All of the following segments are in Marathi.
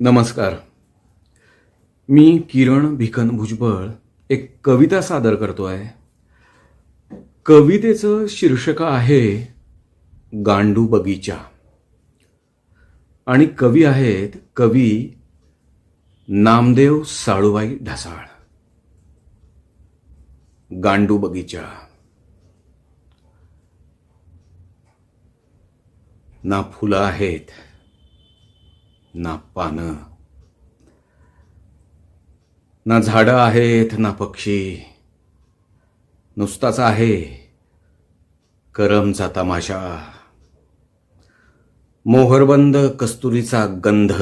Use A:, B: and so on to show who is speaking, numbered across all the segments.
A: नमस्कार. मी किरण भिकन भुजबळ एक कविता सादर करतो आहे. कवितेचं शीर्षक आहे गांडू बगीचा. आणि कवी आहेत कवी नामदेव साळूबाई ढसाळ. गांडू बगीचा. ना फुलं आहेत ना पानं ना झाडं आहेत ना पक्षी. नुसताच आहे. करमचा तमाशा. मोहरबंद कस्तुरीचा गंध.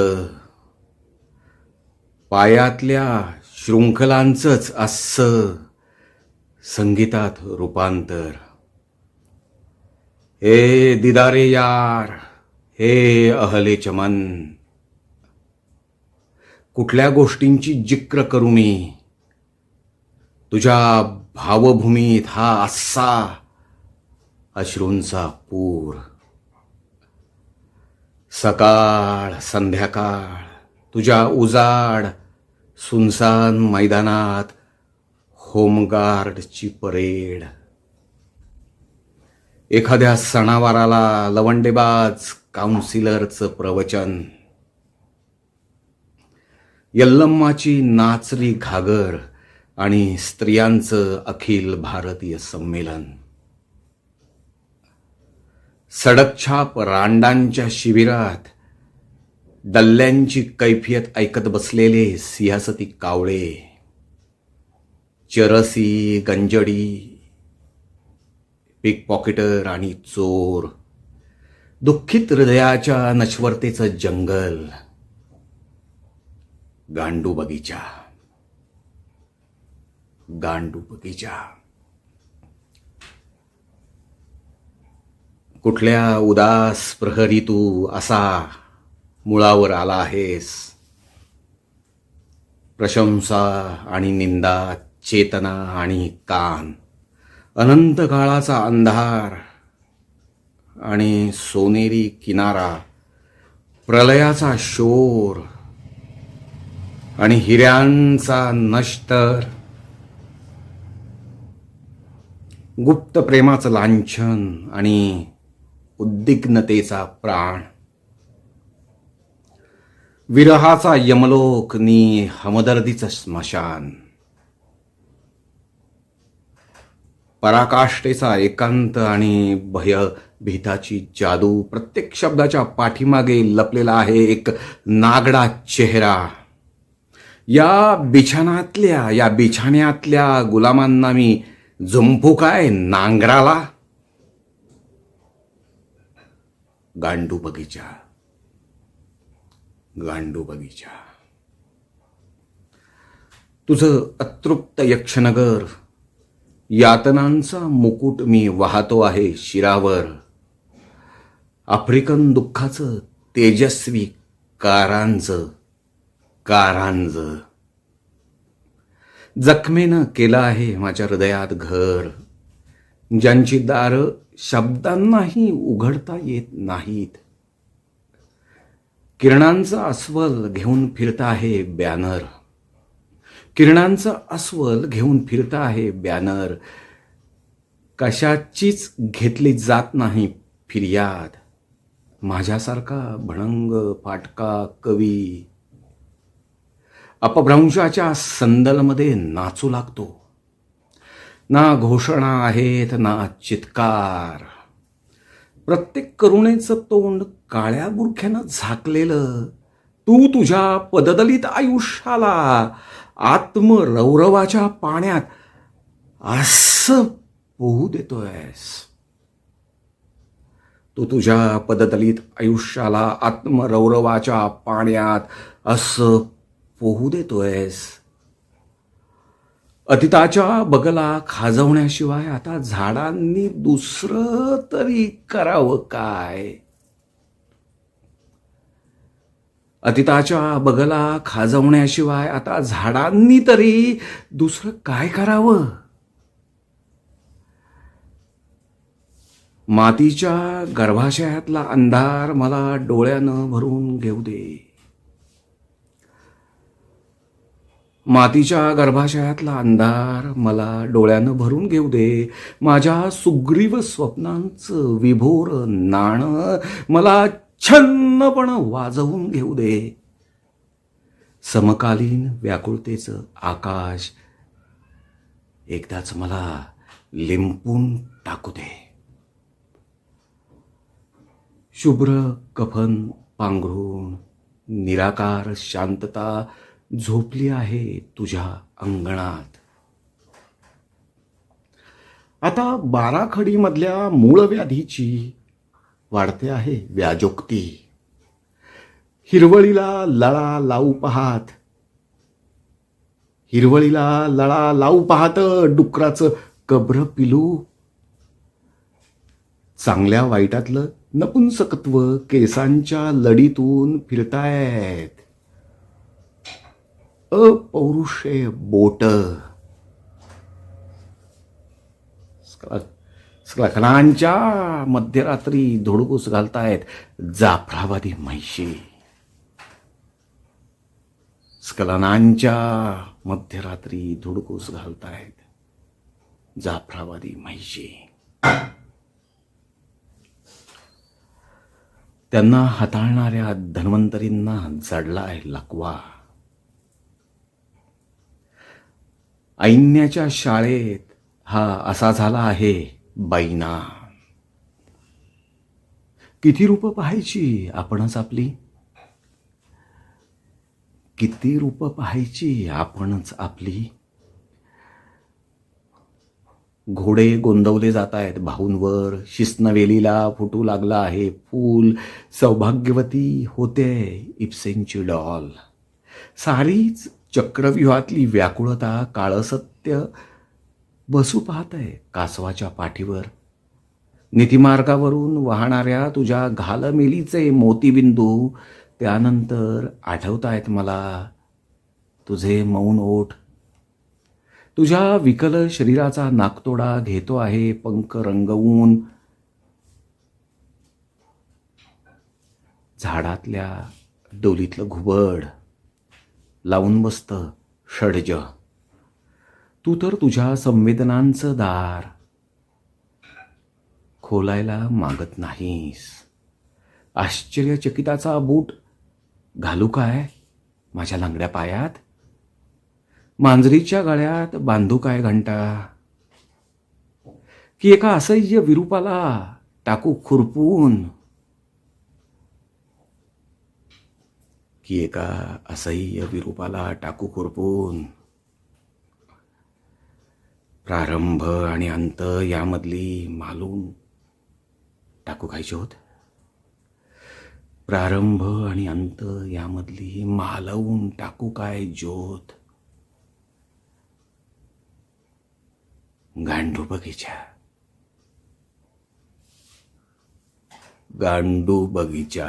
A: पायातल्या शृंखलांचंच अस्स संगीतात रूपांतर. हे दिदारे यार हे अहले चमन. कुठल्या गोष्टींची जिक्र करू मी? तुझ्या भावभूमीत हा असा अश्रूंचा पूर. सकाळ संध्याकाळ तुझ्या उजाड सुनसान मैदानात होमगार्डची परेड. एखाद्या सणावाराला लवंडेबाज काउन्सिलरचं प्रवचन. यल्लम्माची नाचरी घागर आणि स्त्रियांचं अखिल भारतीय संमेलन. सडकछाप रांडांच्या शिबिरात डल्ल्यांची कैफियत ऐकत बसलेले सियासती कावळे. चरसी गंजडी पिक पॉकेटर आणि चोर. दुःखित हृदयाच्या नश्वरतेचं जंगल. गांडू बगीचा। गांडू बगीचा। कुठल्या उदास प्रहरी तू असा मुळावर आला आहेस? प्रशंसा आणि निंदा चेतना आणि कान अनंत काळाचा अंधार आणि सोनेरी किनारा प्रलयाचा शोर आणि हिऱ्यांचा नष्टर गुप्त प्रेमाचं लांछन आणि उद्विग्नतेचा प्राण. विरहाचा यमलोक नी हमदर्दीचं स्मशान. पराकाष्ठेचा एकांत आणि भय भीताची जादू प्रत्येक शब्दाच्या पाठीमागे लपलेला आहे एक नागडा चेहरा. या बिछाणातल्या या बिछाण्यातल्या गुलामांना मी झुंपू काय नांगराला? गांडू बगीचा. गांडू बगीचा. तुझं अतृप्त यक्षनगर यातनांचा मुकुट मी वाहतो आहे शिरावर. आफ्रिकन दुःखाचं तेजस्वी कारांचं कारांज. जखमेनं केलं आहे माझ्या हृदयात घर. ज्यांची दारं शब्दांनाही उघडता येत नाहीत. किरणांचं अस्वल घेऊन फिरत आहे बॅनर. किरणांचं अस्वल घेऊन फिरत आहे बॅनर. कशाचीच घेतली जात नाही फिर्याद. माझ्यासारखा भणंग फाटका कवी अपभ्रंशाच्या संदलमध्ये नाचू लागतो. ना घोषणा आहेत ना चित्कार. प्रत्येक करुणेचं तोंड काळ्या बुरख्यानं झाकलेलं. तू तुझ्या पददलित आयुष्याला आत्मरौरवाच्या पाण्यात असं पोहू देतोयस. तू तुझ्या पददलित आयुष्याला आत्मरौरवाच्या पाण्यात असं पोहू देतोयस. अतिताच्या बगला खाजवण्याशिवाय आता झाडांनी दुसरं तरी करावं काय? अतिताच्या बगला खाजवण्याशिवाय आता झाडांनी तरी दुसरं काय करावं? मातीच्या गर्भाशयातला अंधार मला डोळ्यानं भरून घेऊ दे. मातीच्या गर्भाशयातला अंधार मला डोळ्यानं भरून घेऊ दे. माझ्या सुग्रीव स्वप्नांचं विभोर नाणं मला छन्नपण वाजवून घेऊ दे. समकालीन व्याकुळतेचं आकाश एकदाच मला लिंपून टाकू दे. शुभ्र कफन पांघरून निराकार शांतता झोपली आहे तुझ्या अंगणात. आता बाराखडीमधल्या मूळ व्याधीची वाढते आहे व्याजोक्ती. हिरवळीला लळा लावू पाहात. हिरवळीला लळा लावू पाहत डुकराचं कब्र पिलू. चांगल्या वाईटातलं नपुंसकत्व केसांच्या लढीतून फिरतायत. अपौरुषे बोट. स्खलनांच्या मध्यरात्री धुडकूस घालतायत जाफराबादी म्हैशी. स्खलनांच्या मध्यरात्री धुडकूस घालतायत जाफराबादी म्हैशी. त्यांना हाताळणाऱ्या धन्वंतरींना जडलाय लकवा. ऐन्याच्या शाळेत हा असा झाला आहे बैना. किती रूप पाहायची आपणच आपली? किती रूप पाहायची आपणच आपली? घोडे गोंदवले जात आहेत भाऊंवर शिस्नवेलीला फुटू लागला आहे फूल. सौभाग्यवती होते इप्सेंची डॉल. सारीच चक्रव्यूहातली व्याकुळता काळसत्य बसू पाहत आहे कासवाच्या पाठीवर. नीतिमार्गावरून वाहणाऱ्या तुझ्या घालमेलीचे मोतीबिंदू त्यानंतर आठवतायत मला तुझे मौन ओठ. तुझ्या विकल शरीराचा नाकतोडा घेतो आहे पंख रंगवून. झाडातल्या डोलीतलं घुबड. लावून बसत षडज. तू तर तुझ्या संवेदनांचं दार. खोलायला मागत नाहीस. आश्चर्यचकिताचा बूट घालू काय? माझ्या लांगड्या पायात? मांजरीच्या गळ्यात बांधू काय घंटा? की एका असह्य विरूपाला टाकू खुरपून? की एका असह्य विरूपाला टाकू खुरपून. प्रारंभ आणि अंत यामधली मालूम टाकू काय ज्योत प्रारंभ आणि अंत यामधली मालवून टाकू काय ज्योत? गांडू बगीचा गांडू बगीचा